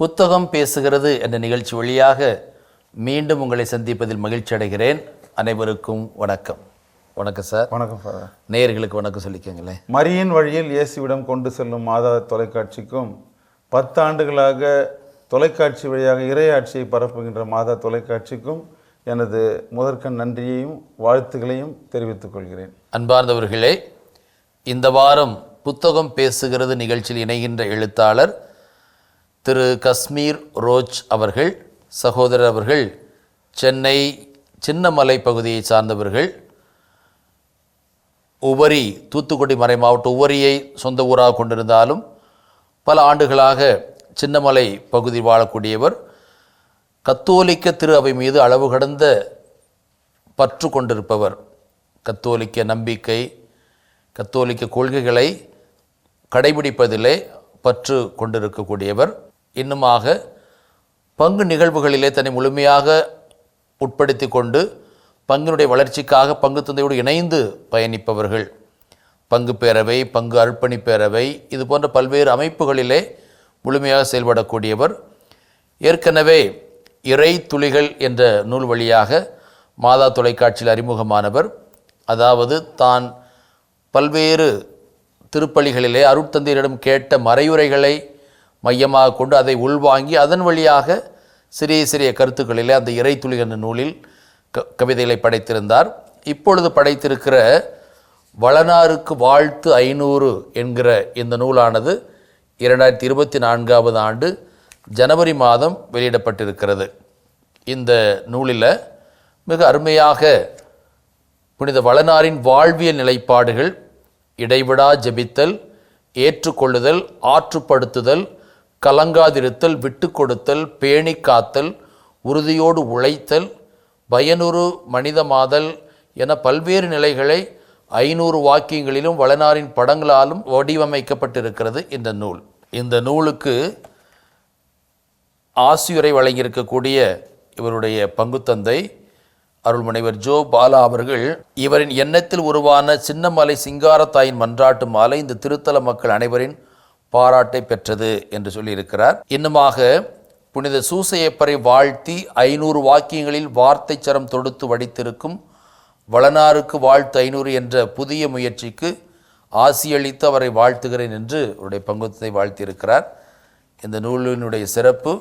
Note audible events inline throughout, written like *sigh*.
புத்தகம் பேசுகிறது என்ற நிகழ்ச்சி வழியாக மீண்டும் உங்களை சந்திப்பதில் மகிழ்ச்சி அடைகிறேன். அனைவருக்கும் வணக்கம். வணக்கம் சார். வணக்கம் ஃபாதர் நேயர்களுக்கு வணக்கம் சொல்லிக்கங்களேன். மரியின் வழியில் இயேசுவிடம் கொண்டு செல்லும் மாதா தொலைக்காட்சிக்கும் பத்தாண்டுகளாக தொலைக்காட்சி வழியாக இறையாட்சியை பரப்புகின்ற மாதா தொலைக்காட்சிக்கும் எனது முதற்கண் நன்றியையும் வாழ்த்துக்களையும் தெரிவித்துக் கொள்கிறேன். அன்பார்ந்தவர்களே இந்த வாரம் புத்தகம் பேசுகிறது நிகழ்ச்சியில் இணைகின்ற எழுத்தாளர் திரு கஸ்மீர் ரோஜ் அவர்கள் சகோதரர் அவர்கள் சென்னை சின்னமலை பகுதியை சார்ந்தவர்கள் உவரி தூத்துக்குடி மறை மாவட்ட உவரியை சொந்த ஊராக கொண்டிருந்தாலும் பல ஆண்டுகளாக சின்னமலை பகுதி வாழக்கூடியவர் கத்தோலிக்க திரு அவை மீது அளவு கடந்த பற்று கொண்டிருப்பவர். கத்தோலிக்க நம்பிக்கை கத்தோலிக்க கொள்கைகளை கடைபிடிப்பதிலே பற்று கொண்டிருக்கக்கூடியவர். இன்னுமாக பங்கு நிகழ்வுகளிலே தன்னை முழுமையாக உட்படுத்தி கொண்டு பங்கினுடைய வளர்ச்சிக்காக பங்கு தந்தையோடு இணைந்து பயணிப்பவர்கள். பங்கு பேரவை பங்கு அர்ப்பணி பேரவை இது போன்ற பல்வேறு அமைப்புகளிலே முழுமையாக செயல்படக்கூடியவர். ஏற்கனவே இறை துளிகள் என்ற நூல் வழியாக மாதா தொலைக்காட்சியில் அறிமுகமானவர். அதாவது தான் பல்வேறு திருப்பலிகளிலே அருட்தந்தையரிடம் கேட்ட மறையுரைகளை மையமாக கொண்டு அதை உள்வாங்கி அதன் வழியாக சிறிய சிறிய கருத்துக்களிலே அந்த இறை என்ற நூலில் க கவிதைகளை படைத்திருந்தார். இப்பொழுது படைத்திருக்கிற வளனாருக்கு வாழ்த்து ஐநூறு என்கிற இந்த நூலானது இரண்டாயிரத்தி இருபத்தி நான்காவது ஆண்டு ஜனவரி மாதம் வெளியிடப்பட்டிருக்கிறது. இந்த நூலில் மிக அருமையாக புனித வளனாரின் வாழ்வியல் நிலைப்பாடுகள் இடைவிடா ஜெபித்தல் ஏற்றுக்கொள்ளுதல் ஆற்றுப்படுத்துதல் கலங்காதிருத்தல் விட்டு கொடுத்தல் பேணி காத்தல் உறுதியோடு உழைத்தல் பயனுறு மனிதமாதல் என பல்வேறு நிலைகளை ஐநூறு வாக்கியங்களிலும் வளனாரின் படங்களாலும் வடிவமைக்கப்பட்டிருக்கிறது இந்த நூல். இந்த நூலுக்கு ஆசியுரை வழங்கியிருக்கக்கூடிய இவருடைய பங்குத்தந்தை அருள்முனைவர் ஜோ பாலா அவர்கள் இவரின் எண்ணத்தில் உருவான சின்னமலை சிங்காரத்தாயின் மன்றாட்டு மாலை இந்த திருத்தல மக்கள் அனைவரின் பாராட்டை பெற்றது என்று சொல்லியிருக்கிறார். இன்னுமாக புனித சூசையப்பரை வாழ்த்தி ஐநூறு வாக்கியங்களில் வார்த்தை சரம் தொடுத்து வடித்திருக்கும் வளனாருக்கு வாழ்த்து ஐநூறு என்ற புதிய முயற்சிக்கு ஆசியளித்து அவரை வாழ்த்துகிறேன் என்று அவருடைய பங்குத்தை வாழ்த்தியிருக்கிறார். இந்த நூலினுடைய சிறப்பு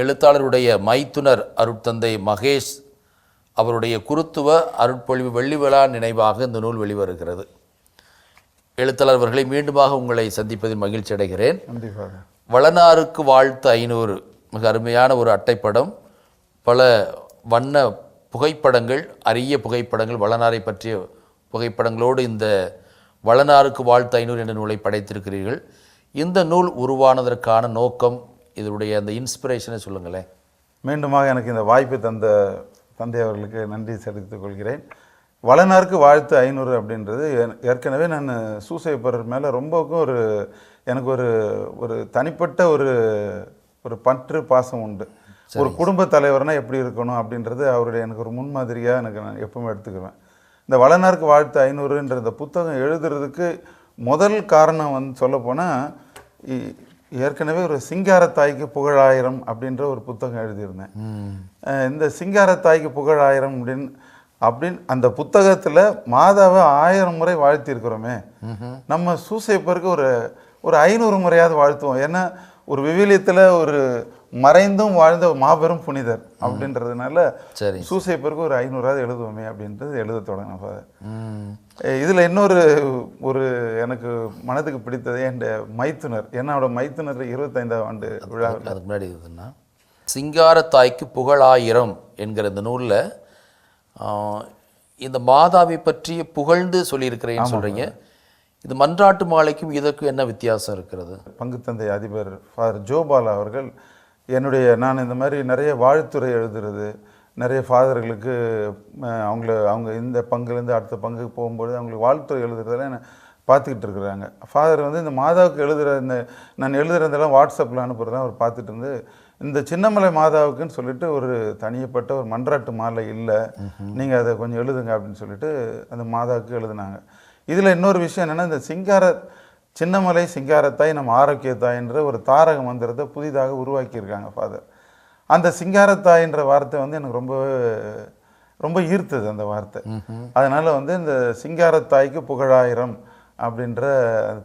எழுத்தாளருடைய மைத்துனர் அருட்தந்தை மகேஷ் அவருடைய குருத்துவ அருட்பொழிவு வெள்ளி விழா நினைவாக இந்த நூல் வெளிவருகிறது. எழுத்தாளர் அவர்களை மீண்டுமாக உங்களை சந்திப்பதில் மகிழ்ச்சி அடைகிறேன். வளனாருக்கு வாழ்த்து ஐநூறு மிக அருமையான ஒரு அட்டைப்படம். பல வண்ண புகைப்படங்கள் அரிய புகைப்படங்கள் வளனாரை பற்றிய புகைப்படங்களோடு இந்த வளனாருக்கு வாழ்த்து ஐநூறு என்ற நூலை படைத்திருக்கிறீர்கள். இந்த நூல் உருவானதற்கான நோக்கம் இதனுடைய அந்த இன்ஸ்பிரேஷனை சொல்லுங்களேன். மீண்டுமாக எனக்கு இந்த வாய்ப்பை தந்த தந்தை அவர்களுக்கு நன்றி செலுத்திக் கொள்கிறேன். வளனாருக்கு வாழ்த்து ஐநூறு அப்படின்றது ஏற்கனவே நான் சூசைப்பரர் மேலே ரொம்பவும் ஒரு எனக்கு ஒரு ஒரு தனிப்பட்ட ஒரு ஒரு பற்று பாசம் உண்டு. ஒரு குடும்ப தலைவர்னா எப்படி இருக்கணும் அப்படின்றது அவருடைய எனக்கு ஒரு முன்மாதிரியாக எனக்கு நான் எப்பவுமே எடுத்துக்குவேன். இந்த வளனாருக்கு வாழ்த்து ஐநூறுன்ற இந்த புத்தகம் எழுதுறதுக்கு முதல் காரணம் வந்து சொல்லப்போனால் ஏற்கனவே ஒரு சிங்காரத்தாய்க்கு புகழாயிரம் அப்படின்ற ஒரு புத்தகம் எழுதியிருந்தேன். இந்த சிங்காரத்தாய்க்கு புகழாயிரம் அப்படின்னு அப்படின்னு அந்த புத்தகத்தில் மாதாவை ஆயிரம் முறை வாழ்த்தியிருக்கிறோமே. நம்ம சூசைப்பருக்கு ஒரு ஒரு ஐநூறு முறையாவது வாழ்த்துவோம். ஏன்னா ஒரு விவிலியத்தில் ஒரு மறைந்தும் வாழ்ந்த மாபெரும் புனிதர் அப்படின்றதுனால சரி. சூசைப்பருக்கு ஒரு ஐநூறாவது எழுதுவோமே அப்படின்றது எழுத தொடங்கினேன் ஃபாதர் இதில் இன்னொரு ஒரு எனக்கு மனதுக்கு பிடித்தது என் மைத்துனர். என்னோட மைத்துனர் இருபத்தைந்தாம் ஆண்டு விழா அதுக்கு முன்னாடி இருக்குதுன்னா சிங்காரத்தாய்க்கு புகழாயிரம் என்கிற இந்த நூலில் இந்த மாதாவை பற்றி புகழ்ந்து சொல்லியிருக்கிறேன்னு சொல்கிறீங்க இது மன்றாட்டு மாலைக்கும் இதற்கும் என்ன வித்தியாசம் இருக்கிறது? பங்குத்தந்தை அதிபர் ஃபாதர் ஜோபாலா அவர்கள் என்னுடைய நான் இந்த மாதிரி நிறைய வாழ்த்துறை எழுதுறது நிறைய ஃபாதர்களுக்கு அவங்கள அவங்க இந்த பங்குலேருந்து அடுத்த பங்குக்கு போகும்போது அவங்களுக்கு வாழ்த்துறை எழுதுறதெல்லாம் என்ன பார்த்துக்கிட்டு இருக்கிறாங்க. ஃபாதர் வந்து இந்த மாதாவுக்கு எழுதுகிற இந்த நான் எழுதுறதெல்லாம் வாட்ஸ்அப்பில் அனுப்புறதெல்லாம் அவர் பார்த்துட்டு இருந்து இந்த சின்னமலை மாதாவுக்குன்னு சொல்லிட்டு ஒரு தனியப்பட்ட ஒரு மன்றாட்டு மாலை இல்லை. நீங்கள் அதை கொஞ்சம் எழுதுங்க அப்படின்னு சொல்லிட்டு அந்த மாதாவுக்கு எழுதுனாங்க. இதில் இன்னொரு விஷயம் என்னென்னா இந்த சிங்கார சின்னமலை சிங்காரத்தாய் நம்ம ஆரோக்கியத்தாய்ன்ற ஒரு தாரக மந்திரத்தை புதிதாக உருவாக்கியிருக்காங்க ஃபாதர் அந்த சிங்காரத்தாய்ன்ற வார்த்தை வந்து எனக்கு ரொம்ப ரொம்ப ஈர்த்தது அந்த வார்த்தை. அதனால வந்து இந்த சிங்காரத்தாய்க்கு புகழாயிரம் அப்படின்ற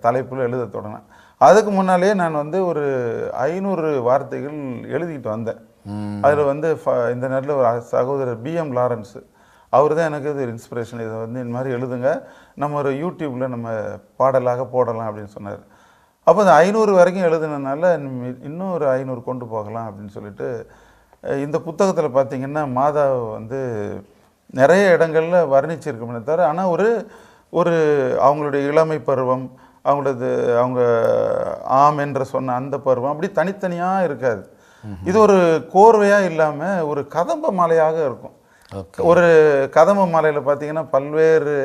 தலைப்பில் எழுத தொடங்கினேன். அதுக்கு முன்னாலேயே நான் வந்து ஒரு ஐநூறு வார்த்தைகள் எழுதிக்கிட்டு வந்தேன். அதில் வந்து ஃப- இந்த நேரத்தில் ஒரு சகோதரர் பிஎம் லாரன்ஸ். அவர் தான் எனக்கு இது இன்ஸ்பிரேஷன் இதை வந்து இந்த மாதிரி எழுதுங்க. நம்ம ஒரு யூடியூப்பில் நம்ம பாடலாக போடலாம் அப்படின்னு சொன்னார். அப்போ அந்த ஐநூறு வரைக்கும் எழுதுனதுனால இன்னும் ஒரு ஐநூறு கொண்டு போகலாம் அப்படின்னு சொல்லிட்டு இந்த புத்தகத்தில் பார்த்தீங்கன்னா மாதா வந்து நிறைய இடங்களில் வர்ணிச்சிருக்கோமே தவிர ஆனால் ஒரு ஒரு அவங்களுடைய இளமை பருவம் அவங்களது அவங்க ஆம் என்று சொன்ன அந்த பருவம் அப்படி தனித்தனியாக இருக்காது. இது ஒரு கோர்வையாக இல்லாமல் ஒரு கதம்ப மாலையாக இருக்கும். ஒரு கதம்ப மாலையில் பார்த்தீங்கன்னா பல்வேறு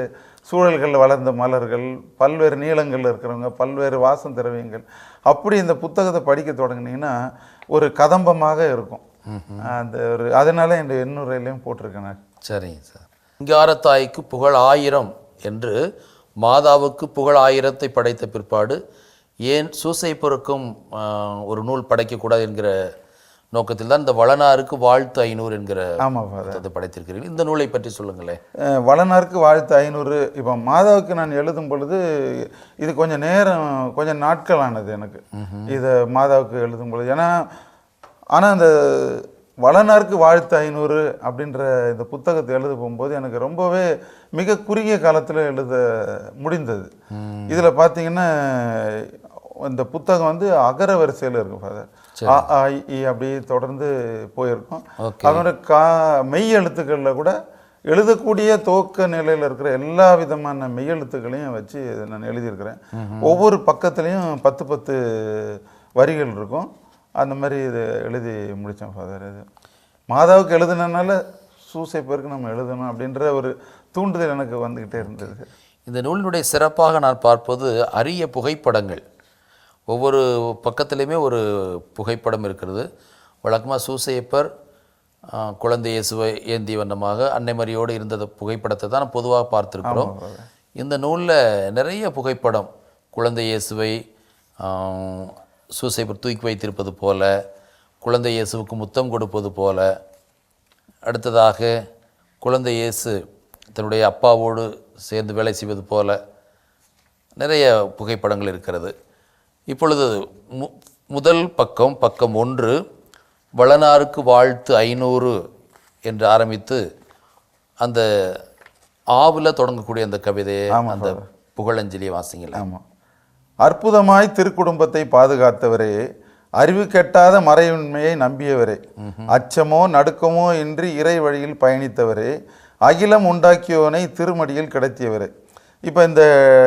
சூழல்களில் வளர்ந்த மலர்கள் பல்வேறு நீளங்களில் இருக்கிறவங்க பல்வேறு வாசம் திரவியங்கள் அப்படி இந்த புத்தகத்தை படிக்க தொடங்குனீங்கன்னா ஒரு கதம்பமாக இருக்கும். அந்த ஒரு அதனால இந்த எண்ணூறையிலையும் போட்டிருக்கேன் சரிங்க சார். சிங்காரத்தாய்க்கு புகழ் ஆயிரம் என்று மாதாவுக்கு புகழ் ஆயிரத்தை படைத்த பிற்பாடு ஏன் சூசைப்பொருக்கும் ஒரு நூல் படைக்கக்கூடாது என்கிற நோக்கத்தில் தான் இந்த வளனாருக்கு வாழ்த்து ஐநூறு என்கிற புத்தகத்தை படைத்திருக்கிறீர்கள். இந்த நூலை பற்றி சொல்லுங்களேன். வளனாருக்கு வாழ்த்து ஐநூறு. இப்போ மாதாவுக்கு நான் எழுதும் பொழுது இது கொஞ்சம் நேரம் கொஞ்சம் நாட்கள் ஆனது எனக்கு இதை மாதாவுக்கு எழுதும் பொழுது. ஏன்னா ஆனால் அந்த வளனாருக்கு வாழ்த்து ஐநூறு அப்படின்ற இந்த புத்தகத்தை எழுத போகும்போது எனக்கு ரொம்பவே மிக குறுகிய காலத்தில் எழுத முடிந்தது. இதில் பார்த்தீங்கன்னா இந்த புத்தகம் வந்து அகர வரிசையில் இருக்கும் ஃபாதர் ஆ, இ, அப்படி தொடர்ந்து போயிருக்கும். அதோட கா மெய் எழுத்துக்களில் கூட எழுதக்கூடிய துவக்க நிலையில் இருக்கிற எல்லா விதமான மெய் எழுத்துக்களையும் வச்சு நான் எழுதியிருக்கிறேன். ஒவ்வொரு பக்கத்துலேயும் பத்து பத்து வரிகள் இருக்கும். அந்த மாதிரி இது எழுதி முடித்தேன் ஃபாதர் இது மாதாவுக்கு எழுதுனதுனால சூசை பேருக்கு நம்ம எழுதணும் அப்படின்ற ஒரு தூண்டுதல் எனக்கு வந்துக்கிட்டே இருந்தது. இந்த நூலினுடைய சிறப்பாக நான் பார்ப்பது அரிய புகைப்படங்கள். ஒவ்வொரு பக்கத்துலேயுமே ஒரு புகைப்படம் இருக்கிறது. வழக்கமாக சூசையப்பர் குழந்தை இயேசுவை ஏந்திய வண்ணமாக அன்னை மரியோடு இருந்த புகைப்படத்தை தான் பொதுவாக பார்த்துருக்குறோம். இந்த நூலில் நிறைய புகைப்படம் குழந்தை இயேசுவை ஆ, சூசையப்பர் தூக்கி வைத்திருப்பது போல குழந்தை இயேசுவுக்கு முத்தம் கொடுப்பது போல. அடுத்ததாக குழந்தை இயேசு தன்னுடைய அப்பாவோடு சேர்ந்து வேலை செய்வது போல நிறைய புகைப்படங்கள் இருக்கிறது. இப்பொழுது மு முதல் பக்கம் பக்கம் ஒன்று வளனாருக்கு வாழ்த்து ஐநூறு என்று ஆரம்பித்து அந்த ஆவுல தொடங்கக்கூடிய அந்த கவிதையை அந்த புகழஞ்சலியை வாசிங்களா ஆமாம் அற்புதமாய் திருக்குடும்பத்தை பாதுகாத்தவரே அறிவு கெட்டாத மறையுண்மையை நம்பியவரே அச்சமோ நடுக்கமோ இன்றி இறை வழியில் பயணித்தவரே அகிலம் உண்டாக்கியவனை திருமடியில் கிடத்தியவரே. இப்போ இந்த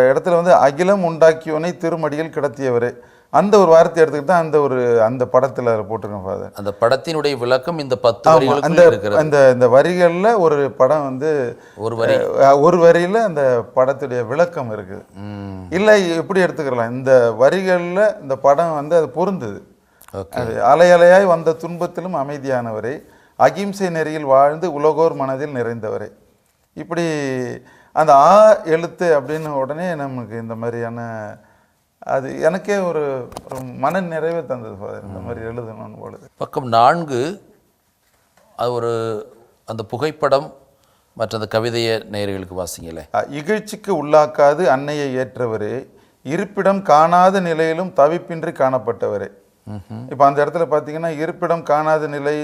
இடத்துல வந்து அகிலம் உண்டாக்கியவனை திருமடியில் கிடத்தியவரே. அந்த ஒரு வார்த்தை எடுத்துக்கிட்டா அந்த ஒரு அந்த படத்தில் போட்டிருக்கேன் ஃபாதர் அந்த படத்தினுடைய விளக்கம் இந்த பத்து அந்த அந்த இந்த வரிகளில் ஒரு படம் வந்து ஒரு வரி. ஒரு வரியில் அந்த படத்துடைய விளக்கம் இருக்குது. இல்லை எப்படி எடுத்துக்கலாம்? இந்த வரிகளில் இந்த படம் வந்து அது பொருந்தது. அது அலை அலையாய் வந்த துன்பத்திலும் அமைதியானவரே அகிம்சை நெறியில் வாழ்ந்து உலகோர் மனதில் நிறைந்தவரே. இப்படி அந்த ஆ எழுத்து அப்படின்னு உடனே நமக்கு இந்த மாதிரியான அது எனக்கே ஒரு ஒரு மன நிறைவே தந்தது ஃபாதர். இந்த மாதிரி எழுதணும்னு பொழுது பக்கம் நான்கு அது ஒரு அந்த புகைப்படம் மற்ற அந்த கவிதையை நேயர்களுக்கு வாசிங்களே. இகழ்ச்சிக்கு உள்ளாக்காது அன்னையை ஏற்றவரே. இருப்பிடம் காணாத நிலையிலும் தவிப்பின்றி காணப்பட்டவரே. இப்போ அந்த இடத்துல பார்த்தீங்கன்னா இருப்பிடம் காணாத நிலை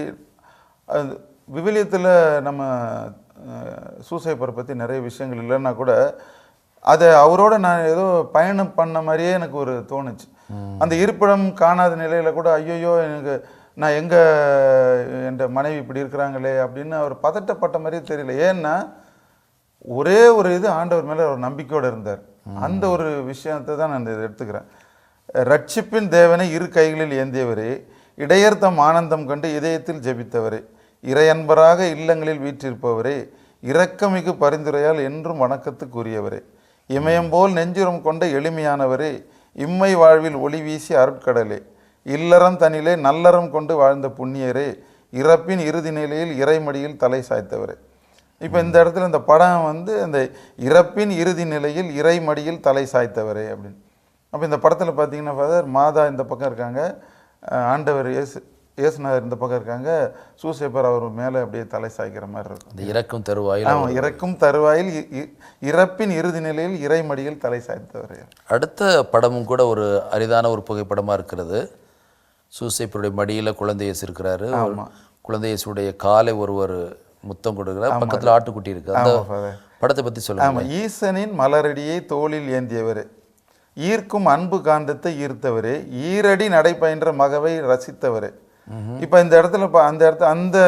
விவிலியத்தில் நம்ம சூசைப்பரை பற்றி நிறைய விஷயங்கள் இல்லைன்னா கூட அதை அவரோட நான் ஏதோ பயணம் பண்ண மாதிரியே எனக்கு ஒரு தோணுச்சு. அந்த இருப்பிடம் காணாத நிலையில் கூட ஐயோயோ எனக்கு நான் எங்கே என் மனைவி இப்படி இருக்கிறாங்களே அப்படின்னு அவர் பதட்டப்பட்ட மாதிரியே தெரியல. ஏன்னா ஒரே ஒரு இது ஆண்டவர் மேலே ஒரு நம்பிக்கையோடு இருந்தார். அந்த ஒரு விஷயத்தை தான் நான் இதை எடுத்துக்கிறேன். ரட்சிப்பின் தேவனை இரு கைகளில் ஏந்தியவரே இடையர்த்தம் ஆனந்தம் கண்டு இதயத்தில் ஜெபித்தவரே இறையன்பராக இல்லங்களில் வீற்றிருப்பவரே இரக்கமிகு பரிந்துரையால் என்றும் வணக்கத்துக்குரியவரே. இமயம் போல் நெஞ்சுரம் கொண்ட எளிமையானவரே இம்மை வாழ்வில் ஒளி வீசி அருட்கடலே. இல்லறம் தனிலே நல்லறம் கொண்டு வாழ்ந்த புண்ணியரே இறப்பின் இறுதி நிலையில் இறைமடியில் தலை சாய்த்தவரே. இப்போ இந்த இடத்துல இந்த படம் வந்து அந்த இறப்பின் இறுதி நிலையில் இறைமடியில் தலை சாய்த்தவரே அப்படின்னு. அப்போ இந்த படத்தில் பார்த்தீங்கன்னா ஃபாதர் மாதா இந்த பக்கம் இருக்காங்க. ஆண்டவர் இயேசு இயேசுநாதர் இந்த பக்கம் இருக்காங்க. சூசேப்பர் அவர் மேலே அப்படியே தலை சாய்க்கிற மாதிரி இருக்கும். இந்த இறக்கும் தருவாயில் ஆமாம் இறக்கும் தருவாயில் இறப்பின் இறுதி நிலையில் இறைமடியில் தலை சாய்த்தவரே அடுத்த படமும் கூட ஒரு அரிதான ஒரு புகைப்படமாக இருக்கிறது. சூசைப்பருடைய மடியில் குழந்தை இயேசு இருக்கிறாரு. குழந்தை இயேசுடைய காலை ஒருவர் முத்தம் கொடுக்கிறார். பக்கத்தில் ஆட்டுக்குட்டி இருக்கு. அந்த படத்தை பற்றி சொல்லுங்க. ஆமாம் ஈசனின் மலரடியை தோளில் ஏந்தியவரே. ஈர்க்கும் அன்பு காந்தத்தை ஈர்த்தவரே. ஈரடி நடைபயின்ற மகவை ரசித்தவரே. இப்போ இந்த இடத்துல பா- அந்த இடத்துல அந்த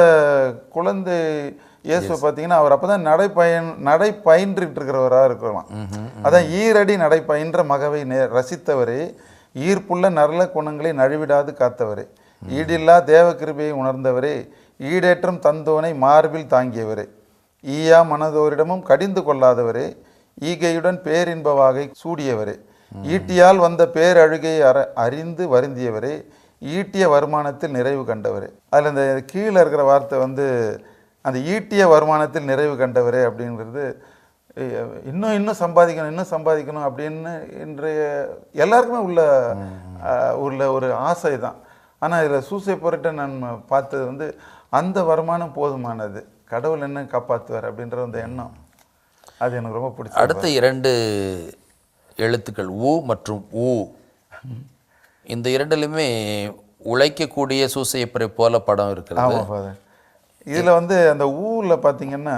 குழந்தை இயேசுவை பார்த்தீங்கன்னா அவர் அப்பதான் நடைப்பயன் நடை பயின்றுட்டு இருக்கிறவராக இருக்கலாம் அதான் ஈரடி நடைபயின்ற மகவை நே- ரசித்தவரே ஈர்ப்புள்ள நல்ல குணங்களை நழுவிடாது காத்தவரே. ஈடில்லா தேவ கிருபையை உணர்ந்தவரே ஈடேற்றம் தந்தோனை மார்பில் தாங்கியவரே. ஈயா மனதோரிடமும் கடிந்து கொள்ளாதவரே ஈகையுடன் பேரின்ப வாகை சூடியவரே. ஈட்டியால் வந்த பேரழுகையை அற அறிந்து வருந்தியவரே ஈட்டிய வருமானத்தில் நிறைவு கண்டவரே. அதில் இந்த கீழே இருக்கிற வார்த்தை வந்து அந்த ஈட்டிய வருமானத்தில் நிறைவு கண்டவரே அப்படிங்கிறது இன்னும் இன்னும் சம்பாதிக்கணும் இன்னும் சம்பாதிக்கணும் அப்படின்னு இன்றைய எல்லாருக்குமே உள்ள உள்ள ஒரு ஆசை தான். ஆனால் இதில் சூசை பொருட்ட நான் பார்த்தது வந்து அந்த வருமானம் போதுமானது. கடவுள் என்ன காப்பாற்றுவார் அப்படின்ற அந்த எண்ணம். அது எனக்கு ரொம்ப பிடிச்சது அடுத்த இரண்டு எழுத்துக்கள் ஊ மற்றும் ஊ. இந்த இரண்டிலுமே உழைக்கக்கூடிய சூசையப்பரை போல படம் இருக்கிறது. ஆமாம் ஃபாதர். இதில் வந்து அந்த ஊரில் பார்த்தீங்கன்னா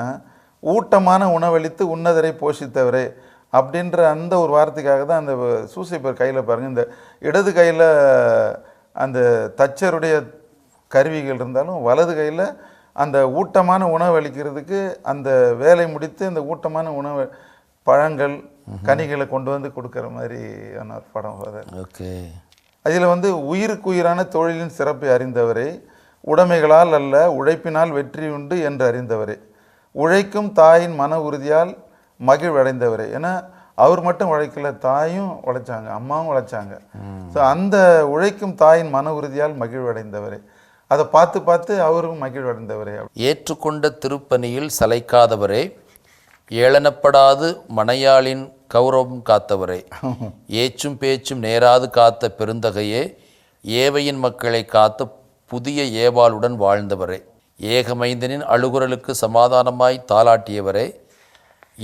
ஊட்டமான உணவளித்து உன்னதரை போஷித்தவரே அப்படின்ற அந்த ஒரு வார்த்தைக்காக தான் அந்த சூசைப்பர் கையில் பாருங்கள் இந்த இடது கையில் அந்த தச்சருடைய கருவிகள் இருந்தாலும் வலது கையில் அந்த ஊட்டமான உணவு அளிக்கிறதுக்கு அந்த வேலை முடித்து அந்த ஊட்டமான உணவு பழங்கள் கனிகளை கொண்டு வந்து கொடுக்குற மாதிரியான ஒரு படம் ஓகே. அதில் வந்து உயிருக்குயிரான தொழிலின் சிறப்பை அறிந்தவரே உடைமைகளால் அல்ல உழைப்பினால் வெற்றி உண்டு என்று அறிந்தவரே. உழைக்கும் தாயின் மன உறுதியால் மகிழ்வடைந்தவரே. ஏன்னா அவர் மட்டும் உழைக்கல தாயும் உழைச்சாங்க அம்மாவும் உழைச்சாங்க. ஸோ அந்த உழைக்கும் தாயின் மன உறுதியால் மகிழ்வடைந்தவரே. அதை பார்த்து பார்த்து அவரும் மகிழ்வடைந்தவரே. ஏற்றுக்கொண்ட திருப்பணியில் சளைக்காதவரே ஏளனப்படாது மனையாளின் கௌரவம் காத்தவரே. ஏச்சும் பேச்சும் நேராது காத்த பெருந்தகையே. ஏவையின் மக்களை காத்த புதிய ஏவாளுடன் வாழ்ந்தவரே. ஏகமைந்தனின் அழுகுரலுக்கு சமாதானமாய் தாளாட்டியவரே.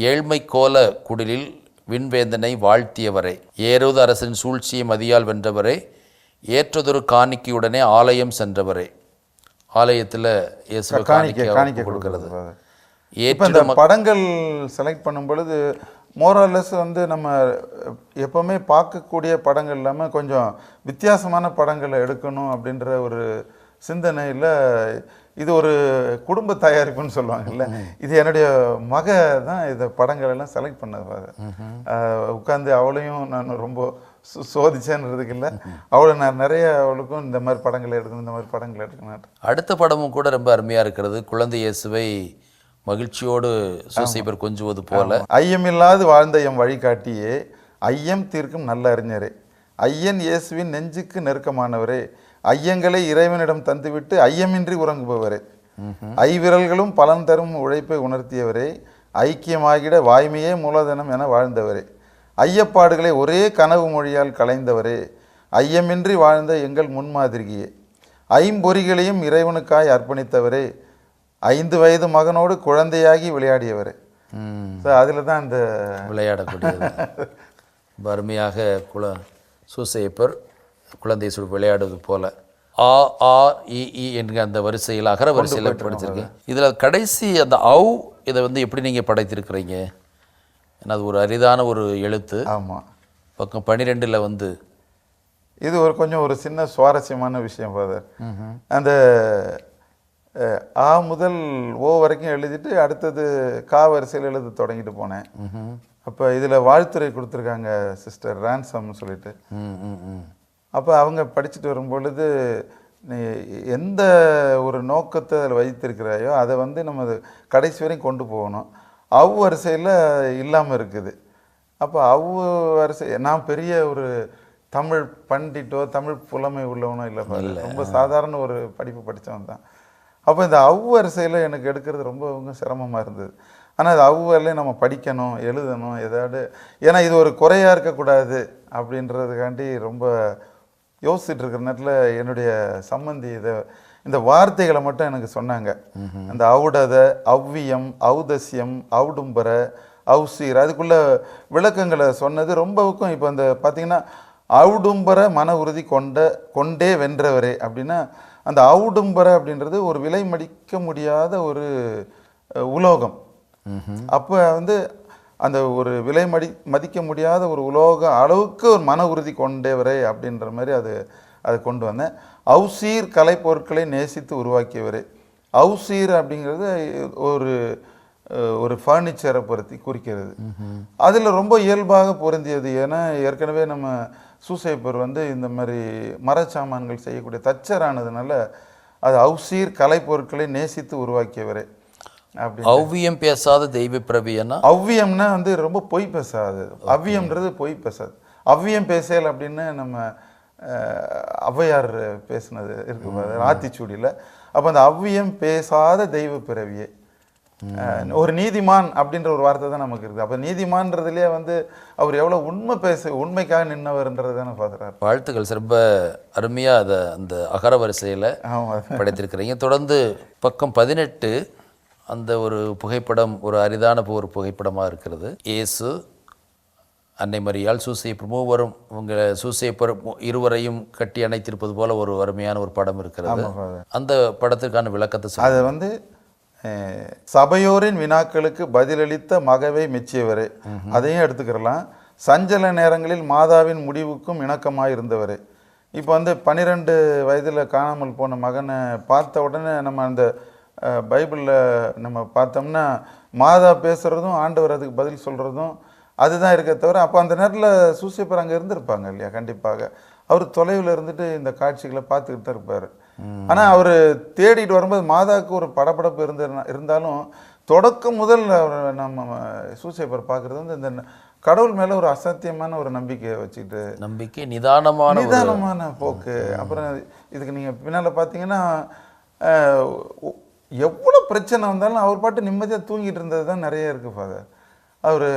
ஏழ்மை கோல குடிலில் விண்வேந்தனை வாழ்த்தியவரே. ஏரோது அரசின் சூழ்ச்சியை மதியால் வென்றவரே. ஏற்றதொரு காணிக்கையுடனே ஆலயம் சென்றவரே. ஆலயத்தில் இயேசுவை காணிக்கை கொடுக்கறது. இப்போ இந்த படங்கள் செலக்ட் பண்ணும் பொழுது மோரலஸ் வந்து நம்ம எப்போவுமே பார்க்கக்கூடிய படங்கள் இல்லாமல் கொஞ்சம் வித்தியாசமான படங்களை எடுக்கணும் அப்படின்ற ஒரு சிந்தனையில் இது ஒரு குடும்ப தயாரிப்புன்னு சொல்லுவாங்கல்ல. இது என்னுடைய மக தான் இந்த படங்கள் எல்லாம் செலக்ட் பண்ணது உட்காந்து அவளையும் நான் ரொம்ப சோதிச்சேன்றதுக்கு இல்லை. அவளை நான் நிறைய அவளுக்கும் இந்த மாதிரி படங்களை எடுக்கணும் இந்த மாதிரி படங்களை எடுக்கணும். அடுத்த படமும் கூட ரொம்ப அருமையாக இருக்கிறது. குழந்தை இயேசுவை மகிழ்ச்சியோடு சூசைபர் கொஞ்சுவது போல. ஐயமில்லாது வாழ்ந்த எம் வழிகாட்டியே ஐயம் தீர்க்கும் நல்ல அறிஞரே. ஐயன் இயேசுவின் நெஞ்சுக்கு நெருக்கமானவரே. ஐயங்களை இறைவனிடம் தந்துவிட்டு ஐயமின்றி உறங்குபவரே. ஐவிரல்களும் பலன் தரும் உழைப்பை உணர்த்தியவரே. ஐக்கியமாகிட வாய்மையே மூலதனம் என வாழ்ந்தவரே. ஐயப்பாடுகளை ஒரே கனவு மொழியால் கலைந்தவரே ஐயமின்றி வாழ்ந்த எங்கள் முன்மாதிரியே. ஐம்பொறிகளையும் இறைவனுக்காய் அர்ப்பணித்தவரே. ஐந்து வயது மகனோடு குழந்தையாகி விளையாடியவரே. ஸோ அதில் தான் இந்த விளையாடக்கூடியது. அருமையாக குல சூசையப்பர் குழந்தை சுடு விளையாடுவது போல. ஆ ஆ இ என்கிற அந்த வரிசையில் அகர வரிசையில் படிச்சிருக்கேன் இதில் கடைசி அந்த ஔ இதை வந்து எப்படி நீங்கள் படைத்திருக்கிறீங்க? ஏன்னா அது ஒரு அரிதான ஒரு எழுத்து. ஆமாம் பக்கம் பன்னிரெண்டில் வந்து. இது ஒரு கொஞ்சம் ஒரு சின்ன சுவாரஸ்யமான விஷயம் ஃபாதர் அந்த ஆ முதல் ஓ வரைக்கும் எழுதிட்டு அடுத்தது கா வரிசையில் எழுத தொடங்கிட்டு போனேன். அப்போ இதில் வாழ்த்துறை கொடுத்துருக்காங்க சிஸ்டர் ரான்சம்னு சொல்லிட்டு. அப்போ அவங்க படிச்சுட்டு வரும்பொழுது நீ எந்த ஒரு நோக்கத்தை அதில் வைத்திருக்கிறாயோ அதை வந்து நம்ம கடைசி வரையும் கொண்டு போகணும். அவ் வரிசையில் இல்லாமல் இருக்குது. அப்போ அவ் வரிசை நான் பெரிய ஒரு தமிழ் பண்டிட்டோ தமிழ் புலமை உள்ளவனோ இல்லை. ரொம்ப சாதாரண ஒரு படிப்பு படித்தவன் தான். அப்போ இந்த அவ் வரிசையில் எனக்கு எடுக்கிறது ரொம்ப சிரமமாக இருந்தது. ஆனால் அது அவ்வரிலையும் நம்ம படிக்கணும் எழுதணும் ஏதாவது ஏன்னா இது ஒரு குறையாக இருக்கக்கூடாது அப்படின்றதுக்காண்டி ரொம்ப யோசிச்சுட்டு இருக்கிற நேரத்தில் என்னுடைய சம்மந்தி இதை இந்த வார்த்தைகளை மட்டும் எனக்கு சொன்னாங்க. அந்த அவுடத அவ்வியம் ஔதசியம் அவுடும்பர அவுசீர் அதுக்குள்ள விளக்கங்களை சொன்னது ரொம்பவுக்கும் இப்போ அந்த பார்த்தீங்கன்னா அவுடும்பர மன உறுதி கொண்ட கொண்டே வென்றவரே அப்படின்னா அந்த அவுடும்பர அப்படின்றது ஒரு விலை மடிக்க முடியாத ஒரு உலோகம். அப்போ வந்து அந்த ஒரு விலை மடி மதிக்க முடியாத ஒரு உலோக அளவுக்கு ஒரு மன உறுதி கொண்டவரே அப்படின்ற மாதிரி அது அது கொண்டு வந்தேன். அவுசீர் கலைப்பொருட்களை நேசித்து உருவாக்கியவரே. அவுசீர் அப்படிங்கிறது ஒரு ஒரு ஃபர்னிச்சரை பொருத்தி குறிக்கிறது. அதில் ரொம்ப இயல்பாக பொருந்தியது. ஏன்னா ஏற்கனவே நம்ம சூசைப்பர் வந்து இந்த மாதிரி மரச்சாமான்கள் செய்யக்கூடிய தச்சரானதுனால அது அவுசீர் கலைப்பொருட்களை நேசித்து உருவாக்கியவரே. அப்படி ஔவியம் பேசாத தெய்வ பிரவியனா அவ்வியம்னா வந்து ரொம்ப பொய் பேசாது. அவ்வியம்ன்றது பொய் பேசாது. அவ்வியம் பேசல் அப்படின்னு நம்ம ஔவையார் பேசுனது இருக்கு ஆத்திச்சூடியில் அப்போ அந்த அவ்வியம் பேசாத தெய்வ பிறவியே ஒரு நீதிமான் அப்படின்ற ஒரு வார்த்தை தான் நமக்கு இருக்குது. அப்போ நீதிமான்றதுலேயே வந்து அவர் எவ்வளோ உண்மை பேச உண்மைக்காக நின்னவர்ன்றது தானே பார்க்குறாரு. வாழ்த்துக்கள். ரொம்ப அருமையாக அதை அந்த அகர வரிசையில் படைத்திருக்கிறீங்க. தொடர்ந்து பக்கம் பதினெட்டு அந்த ஒரு புகைப்படம் ஒரு அரிதான ஒரு புகைப்படமாக இருக்கிறது. இயேசு அன்னை மரியாள் சூசையப்பர் மூவரும் உங்க சூசையப்பர் இருவரையும் கட்டி அணைத்திருப்பது போல ஒரு அருமையான ஒரு படம் இருக்கிறது. அந்த படத்திற்கான விளக்கத்தை. அதை வந்து சபையோரின் வினாக்களுக்கு பதிலளித்த மகவை மெச்சியவர். அதையும் எடுத்துக்கிறலாம். சஞ்சல நேரங்களில் மாதாவின் முடிவுக்கும் இணக்கமாக இருந்தவர் இப்போ வந்து பன்னிரெண்டு வயதில் காணாமல் போன மகனை பார்த்த உடனே நம்ம அந்த பைபிளில் நம்ம பார்த்தோம்னா மாதா பேசுகிறதும் ஆண்டவர் அதுக்கு பதில் சொல்கிறதும் அதுதான் இருக்க தவிர அப்போ அந்த நேரத்தில் சூசியப்பர் அங்கே இருந்திருப்பாங்க இல்லையா? கண்டிப்பாக. அவர் தொலைவில் இருந்துட்டு இந்த காட்சிகளை பார்த்துக்கிட்டு தான் இருப்பார். ஆனால் அவர் தேடிட்டு வரும்போது மாதாவுக்கு ஒரு படபடப்பு இருந்த இருந்தாலும் தொடக்கம் முதல் அவர் நம்ம சூசைப்பர் பார்க்குறது வந்து இந்த கடவுள் மேலே ஒரு அசத்தியமான ஒரு நம்பிக்கையை வச்சுக்கிட்டு நம்பிக்கை நிதானமான நிதானமான போக்கு. அப்புறம் இதுக்கு நீங்கள் பின்னால் பார்த்தீங்கன்னா எவ்வளோ பிரச்சனை வந்தாலும் அவர் பாட்டு நிம்மதியாக தூங்கிட்டு இருந்தது தான் நிறைய இருக்குது ஃபாதர் அவர்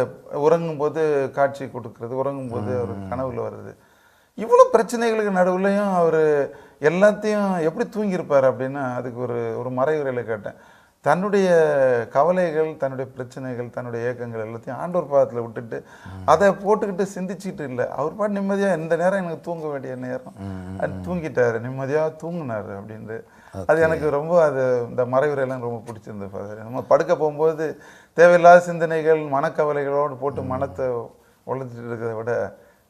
உறங்கும்போது காட்சி கொடுக்கறது உறங்கும்போது அவர் கனவுல வர்றது இவ்வளோ பிரச்சனைகளுக்கு நடுவுலையும் அவர் எல்லாத்தையும் எப்படி தூங்கியிருப்பார் அப்படின்னா அதுக்கு ஒரு ஒரு மறைவுரையில் கேட்டேன். தன்னுடைய கவலைகள் தன்னுடைய பிரச்சனைகள் தன்னுடைய ஏக்கங்கள் எல்லாத்தையும் ஆண்டவர் பாதத்தில் விட்டுட்டு அதை போட்டுக்கிட்டு சிந்திச்சுட்டு இல்லை. அவர் பாட்டு நிம்மதியாக இந்த நேரம் எனக்கு தூங்க வேண்டிய நேரம். அது தூங்கிட்டாரு நிம்மதியாக தூங்குனாரு அப்படின்ட்டு. அது எனக்கு ரொம்ப அது இந்த மறைவுரையெல்லாம் ரொம்ப பிடிச்சிருந்தது ஃபாதர். நம்ம படுக்க போகும்போது தேவையில்லாத சிந்தனைகள் மனக்கவலைகளோடு போட்டு மனத்தை உழைச்சிட்டு இருக்கிறத விட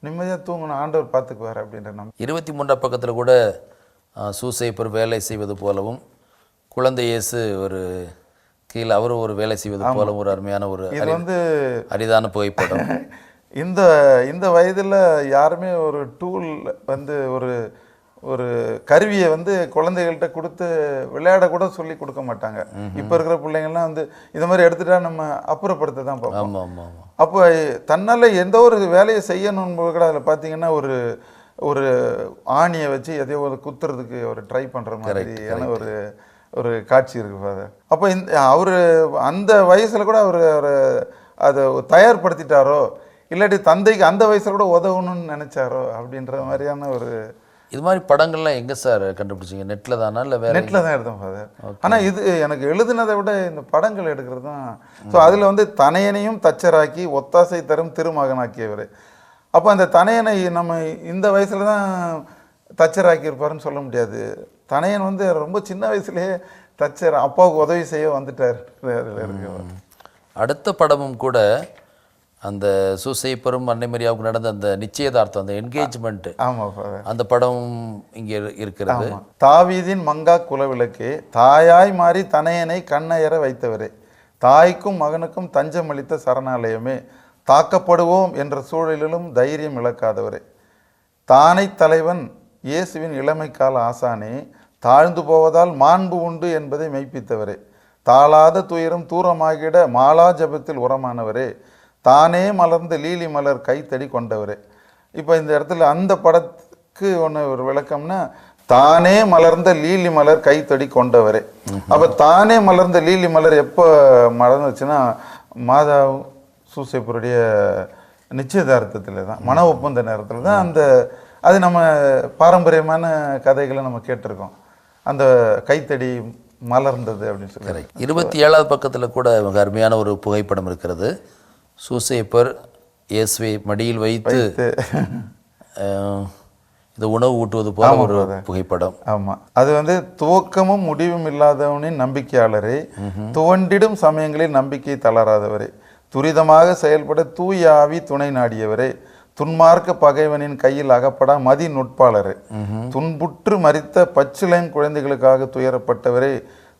நிம்மதியாக தூங்கணும் ஆண்டவர் பார்த்துக்குவார் அப்படின்ற நம்பிக்கை. இருபத்தி மூன்றாம் பக்கத்தில் கூட சூசைப்பர் வேலை செய்வது போலவும் குழந்தை இயேசு ஒரு கீழே அவரும் ஒரு வேலை செய்வது போலவும் ஒரு அருமையான ஒரு இது வந்து அரிதான புகைப்படம். *laughs* இந்த இந்த வயதில் யாருமே ஒரு டூல் வந்து ஒரு ஒரு கருவியை வந்து குழந்தைகள்கிட்ட கொடுத்து விளையாட கூட சொல்லி கொடுக்க மாட்டாங்க. இப்போ இருக்கிற பிள்ளைங்கள்லாம் வந்து இந்த மாதிரி எடுத்துட்டா நம்ம அப்புறப்படுத்த தான் பார்ப்போம். அப்போ தன்னால் எந்த ஒரு வேலையை செய்யணும் கூட அதில் பார்த்தீங்கன்னா ஒரு ஒரு ஆணியை வச்சு எதையோ ஒரு குத்துறதுக்கு ஒரு ட்ரை பண்ணுற மாதிரியான ஒரு ஒரு காட்சி இருக்கு ஃபாதர் அப்போ இந்த அவர் அந்த வயசில் கூட அவர் அவர் அதை தயார்படுத்திட்டாரோ இல்லாட்டி தந்தைக்கு அந்த வயசில் கூட உதவணும்னு நினைச்சாரோ அப்படின்ற மாதிரியான ஒரு இது மாதிரி படங்கள்லாம் எங்கே சார் கண்டுபிடிச்சிங்க? நெட்டில் தானா இல்லை வேற நெட்டில் தான் எடுத்தோம் ஃபாதர் ஆனால் இது எனக்கு எழுதுனதை விட இந்த படங்கள் எடுக்கிறது தான். ஸோ அதில் வந்து தனையனையும் தச்சராக்கி ஒத்தாசை தரும் திருமகனாக்கியவர். அப்போ அந்த தனையனை நம்ம இந்த வயசில் தான் தச்சராக்கி இருப்பாருன்னு சொல்ல முடியாது. தனையன் வந்து ரொம்ப சின்ன வயசுலேயே தச்சர் அப்பாவுக்கு உதவி செய்ய வந்துட்டார். அதில் இருக்கு அடுத்த படமும் கூட அந்த சூசைப்பரும் அன்னை மரியாவுக்கு நடந்த அந்த நிச்சயதார்த்தம் அந்த என்கேஜ்மெண்ட் அந்த படம் இங்கே இருக்கிறது. தாவீதின் மங்கா குலவிளக்கே தாயாய் மாறி தனையனை கண்ணயர வைத்தவரே தாய்க்கும் மகனுக்கும் தஞ்சம் அளித்த சரணாலயமே தாக்கப்படுவோம் என்ற சூழலிலும் தைரியம் இழக்காதவரே. தானை தலைவன் இயேசுவின் இளமை கால ஆசானே தாழ்ந்து போவதால் மாண்பு உண்டு என்பதை மெய்ப்பித்தவரே. தாளாத துயரம் தூரமாகிட மாலா ஜபத்தில் உரமானவரே தானே மலர்ந்த லீலி மலர் கைத்தடி கொண்டவரே. இப்போ இந்த இடத்துல அந்த படத்துக்கு ஒன்று ஒரு விளக்கம்னா தானே மலர்ந்த லீலி மலர் கைத்தடி கொண்டவரே. அப்போ தானே மலர்ந்த லீலி மலர் எப்போ மலர்ந்துச்சுன்னா மாதா சூசைப்பருடைய நிச்சயதார்த்தத்தில் தான் மன ஒப்பந்த நேரத்தில் தான் அந்த அது நம்ம பாரம்பரியமான கதைகளை நம்ம கேட்டிருக்கோம். அந்த கைத்தடி மலர்ந்தது அப்படின்னு சொல்லி. இருபத்தி ஏழாவது பக்கத்தில் கூட மிக அருமையான ஒரு புகைப்படம் இருக்கிறது. சூசேப்பர் இயேசுவை மடியில் வைத்து *laughs* இந்த உணவு ஊட்டுவது போல ஒரு புகைப்படம். ஆமாம் அது வந்து துவக்கமும் முடிவும் இல்லாதவனின் நம்பிக்கையாளரே துவண்டிடும் சமயங்களில் நம்பிக்கை தளராதவரே துரிதமாக செயல்பட தூய ஆவி துணை நாடியவரே துன்மார்க்க பகைவனின் கையில் அகப்படா மதி நுட்பாளரே துன்புற்று மரித்த பச்சிலைன் குழந்தைகளுக்காக துயரப்பட்டவரே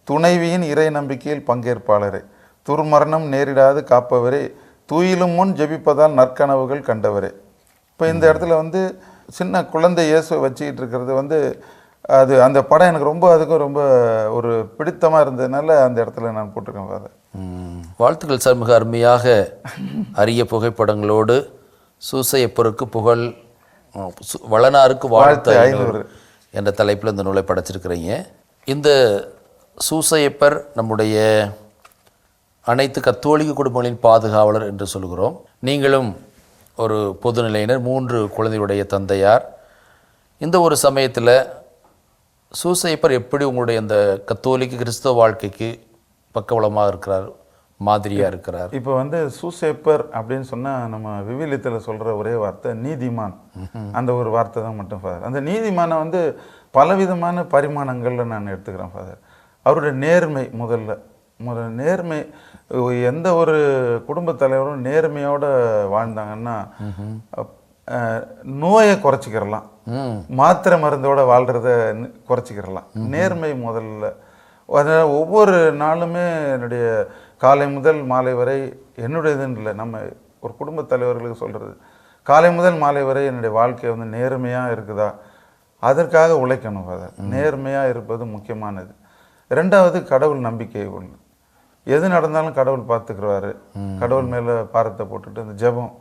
துணைவியின் இறை நம்பிக்கையில் பங்கேற்பாளரே துர்மரணம் நேரிடாது காப்பவரே தூயிலும் முன் ஜெபிப்பதால் நற்கனவுகள் கண்டவரே. இப்போ இந்த இடத்துல வந்து சின்ன குழந்தை இயேசுவை வச்சுக்கிட்டு இருக்கிறது வந்து அது அந்த படம் எனக்கு ரொம்ப அதுக்கும் ரொம்ப ஒரு பிடித்தமாக இருந்ததுனால அந்த இடத்துல நான் போட்டிருக்கேன் ம், வாழ்த்துக்கள் சார். மிக அருமையாக அரிய புகைப்படங்களோடு சூசையப்பருக்கு புகழ் வளனாருக்கு வாழ்த்து ஐநூறு. என்ற தலைப்பில் இந்த நூலை படைச்சிருக்கிறீங்க. இந்த சூசையப்பர் நம்முடைய அனைத்து கத்தோலிக்க குடும்பங்களின் பாதுகாவலர் என்று சொல்கிறோம். நீங்களும் ஒரு பொதுநிலையினர் மூன்று குழந்தையுடைய தந்தையார். இந்த ஒரு சமயத்தில் சூசையப்பர் எப்படி உங்களுடைய அந்த கத்தோலிக்க கிறிஸ்தவ வாழ்க்கைக்கு பக்கபலமாக இருக்கிறார் மாதிரியாக இருக்கிறார்? இப்போ வந்து சூசேப்பர் அப்படின்னு சொன்னால் நம்ம விவிலியத்தில் சொல்கிற ஒரே வார்த்தை நீதிமான். அந்த ஒரு வார்த்தை தான் மட்டும் ஃபாதர் அந்த நீதிமானை வந்து பலவிதமான பரிமாணங்களில் நான் எடுத்துக்கிறேன் ஃபாதர் அவருடைய நேர்மை முதல்ல. முதல்ல நேர்மை எந்த ஒரு குடும்பத் தலைவரும் நேர்மையோடு வாழ்ந்தாங்கன்னா நோயை குறைச்சிக்கிறலாம். மாத்திரை மருந்தோட வாழ்கிறத குறைச்சிக்கிறலாம். நேர்மை முதல்ல. அதனால் ஒவ்வொரு நாளுமே என்னுடைய காலை முதல் மாலை வரை என்னுடையதுன்னு இல்லை. நம்ம ஒரு குடும்பத் தலைவர்களுக்கு சொல்கிறது காலை முதல் மாலை வரை என்னுடைய வாழ்க்கை வந்து நேர்மையாக இருக்குதா? அதற்காக உழைக்கணும் அதை நேர்மையாக இருப்பது முக்கியமானது. ரெண்டாவது கடவுள் நம்பிக்கை ஒன்று எது நடந்தாலும் கடவுள் பார்த்துக்கிறவாரு கடவுள் மேலே பாரத்தை போட்டுட்டு அந்த ஜெபம்.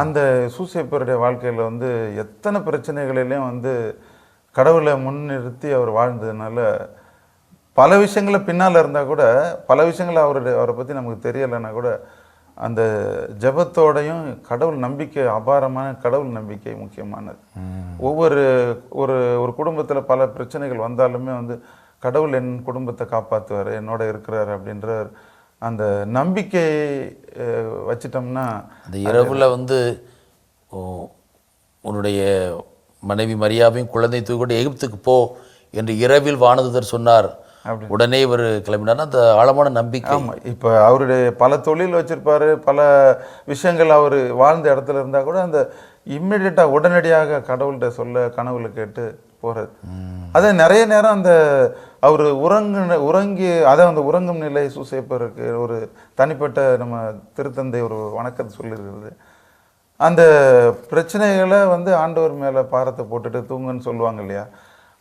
அந்த சூசைப்பருடைய வாழ்க்கையில் வந்து எத்தனை பிரச்சனைகளிலையும் வந்து கடவுளை முன்னிறுத்தி அவர் வாழ்ந்ததுனால பல விஷயங்கள பின்னால் இருந்தால் கூட பல விஷயங்கள் அவருடைய அவரை பற்றி நமக்கு தெரியலைன்னா கூட அந்த ஜெபத்தோடையும் கடவுள் நம்பிக்கை அபாரமான கடவுள் நம்பிக்கை முக்கியமானது. ஒவ்வொரு ஒரு ஒரு குடும்பத்தில் பல பிரச்சனைகள் வந்தாலுமே வந்து கடவுள் என் குடும்பத்தை காப்பாற்றுவார் என்னோட இருக்கிறார் அப்படின்ற அந்த நம்பிக்கை வச்சிட்டோம்னா அந்த இரவில் வந்து உன்னுடைய மனைவி மரியாவையும் குழந்தை தூக்கிட்டு எகிப்துக்கு போ என்று இரவில் வானதுதர் சொன்னார் அப்படி. உடனே இவர் கிளம்பினார் அந்த ஆழமான நம்பிக்கை ஆமாம் இப்போ அவருடைய பல தொழில் வச்சிருப்பாரு பல விஷயங்கள் அவர் வாழ்ந்த இடத்துல இருந்தால் கூட அந்த இம்மிடியட்டாக உடனடியாக கடவுள்கிட்ட சொல்ல கனவுல கேட்டு போகிறது அதே நிறைய நேரம் அந்த அவர் உறங்கு உறங்கி அதை அந்த உறங்கும் நிலை சூசைப்பருக்கு ஒரு தனிப்பட்ட நம்ம திருத்தந்தை ஒரு வணக்கத்தை சொல்லியிருக்கிறது. அந்த பிரச்சனைகளை வந்து ஆண்டவர் மேலே பாரத்தை போட்டுட்டு தூங்குன்னு சொல்லுவாங்க இல்லையா?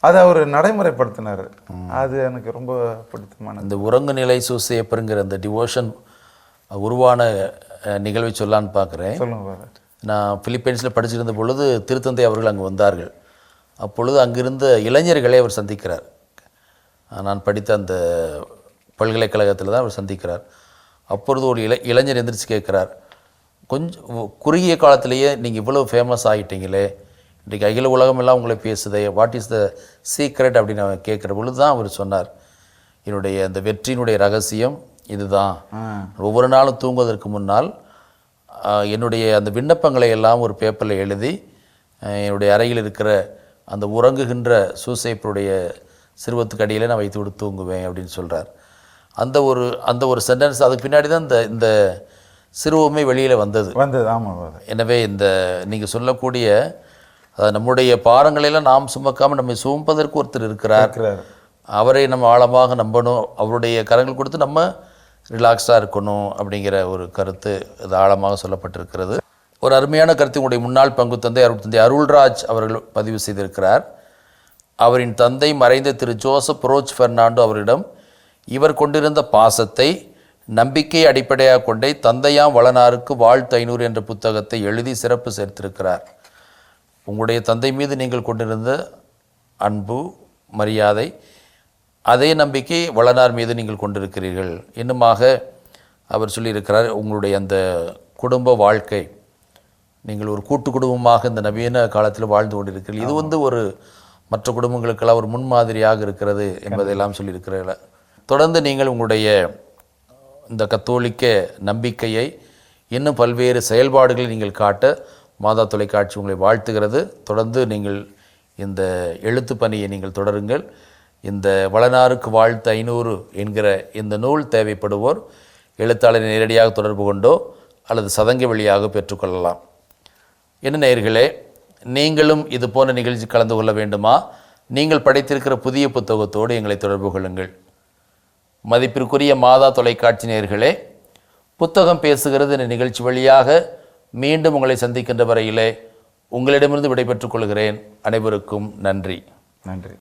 அதை அவர் நடைமுறைப்படுத்தினார். அது எனக்கு ரொம்ப பிடித்தமானது. அந்த உறங்கு நிலை சூசையப்பருங்கிற அந்த டிவோஷன் உருவான நிகழ்வை சொல்லான்னு பார்க்குறேன். நான் பிலிப்பைன்ஸில் படிச்சிருந்த பொழுது திருத்தந்தை அவர்கள் அங்கே வந்தார்கள். அப்பொழுது அங்கிருந்த இளைஞர்களை அவர் சந்திக்கிறார். நான் படித்த அந்த பல்கலைக்கழகத்தில் தான் அவர் சந்திக்கிறார். அப்பொழுது ஒரு இள இளைஞர் எந்திரிச்சு கேட்குறார் கொஞ்சம் குறுகிய காலத்திலேயே நீங்கள் இவ்வளவு ஃபேமஸ் ஆகிட்டீங்களே இன்றைக்கு அகில உலகம் எல்லாம் உங்களை பேசுதே வாட் இஸ் த சீக்ரெட் அப்படின்னு அவன் கேட்குற பொழுது தான் அவர் சொன்னார் என்னுடைய அந்த வெற்றியினுடைய ரகசியம் இதுதான். ஒவ்வொரு நாளும் தூங்குவதற்கு முன்னால் என்னுடைய அந்த விண்ணப்பங்களை எல்லாம் ஒரு பேப்பரில் எழுதி என்னுடைய அறையில் இருக்கிற அந்த உறங்குகின்ற சூசைப்பருடைய சிறுவத்துக்கு அடியில் நான் வைத்து விட்டு தூங்குவேன் அப்படின்னு சொல்கிறார் அந்த ஒரு அந்த ஒரு சென்டென்ஸ் அதுக்கு பின்னாடி தான் இந்த இந்த சிறுவமே வெளியில் வந்தது. வந்தது ஆமாம் எனவே இந்த நீங்கள் சொல்லக்கூடிய நம்முடைய பாரங்களெல்லாம் நாம் சுமக்காமல் நம்மை சுமப்பதற்கு ஒருத்தர் இருக்கிறார். இருக்கிறார். அவரை நம்ம ஆழமாக நம்பணும். அவருடைய கரங்கள் கொடுத்து நம்ம ரிலாக்ஸாக இருக்கணும் அப்படிங்கிற ஒரு கருத்து இது ஆழமாக சொல்லப்பட்டிருக்கிறது. ஒரு அருமையான கருத்து உங்களுடைய முன்னாள் பங்கு தந்தை அருள் தந்தை அருள்ராஜ் அவர்கள் பதிவு செய்திருக்கிறார். அவரின் தந்தை மறைந்த திரு ஜோசப் ரோஜ் பெர்னாண்டோ அவரிடம் இவர் கொண்டிருந்த பாசத்தை நம்பிக்கை அடிப்படையாக கொண்டே தந்தையாம் வளனாருக்கு வாழ்த்து ஐநூறு என்ற புத்தகத்தை எழுதி சிறப்பு சேர்த்திருக்கிறார். உங்களுடைய தந்தை மீது நீங்கள் கொண்டிருந்த அன்பு மரியாதை அதே நம்பிக்கை வளனார் மீது நீங்கள் கொண்டிருக்கிறீர்கள். இன்னுமாக அவர் சொல்லியிருக்கிறார் உங்களுடைய அந்த குடும்ப வாழ்க்கை நீங்கள் ஒரு கூட்டு குடும்பமாக இந்த நவீன காலத்தில் வாழ்ந்து கொண்டிருக்கிறீர்கள். இது வந்து ஒரு மற்ற குடும்பங்களுக்கெல்லாம் ஒரு முன்மாதிரியாக இருக்கிறது என்பதையெல்லாம் சொல்லியிருக்கிறீர்கள் தொடர்ந்து நீங்கள் உங்களுடைய இந்த கத்தோலிக்க நம்பிக்கையை இன்னும் பல்வேறு செயல்பாடுகளை நீங்கள் காட்ட மாதா தொலைக்காட்சி உங்களை வாழ்த்துகிறது. தொடர்ந்து நீங்கள் இந்த எழுத்து பணியை நீங்கள் தொடருங்கள். இந்த வளனாருக்கு வாழ்த்து ஐநூறு என்கிற இந்த நூல் தேவைப்படுவோர் எழுத்தாளரை நேரடியாக தொடர்பு கொண்டோ அல்லது சதங்க வழியாக பெற்றுக்கொள்ளலாம். என்ன நேயர்களே நீங்களும் இது போன்ற நிகழ்ச்சி கலந்து கொள்ள வேண்டுமா? நீங்கள் படைத்திருக்கிற புதிய புத்தகத்தோடு எங்களை தொடர்பு கொள்ளுங்கள். மதிப்பிற்குரிய மாதா தொலைக்காட்சி நேர்களே புத்தகம் பேசுகிறது என்ற நிகழ்ச்சி வழியாக மீண்டும் உங்களை சந்திக்கின்ற வரையிலே உங்களிடமிருந்து விடைபெற்றுக் கொள்கிறேன். அனைவருக்கும் நன்றி. நன்றி.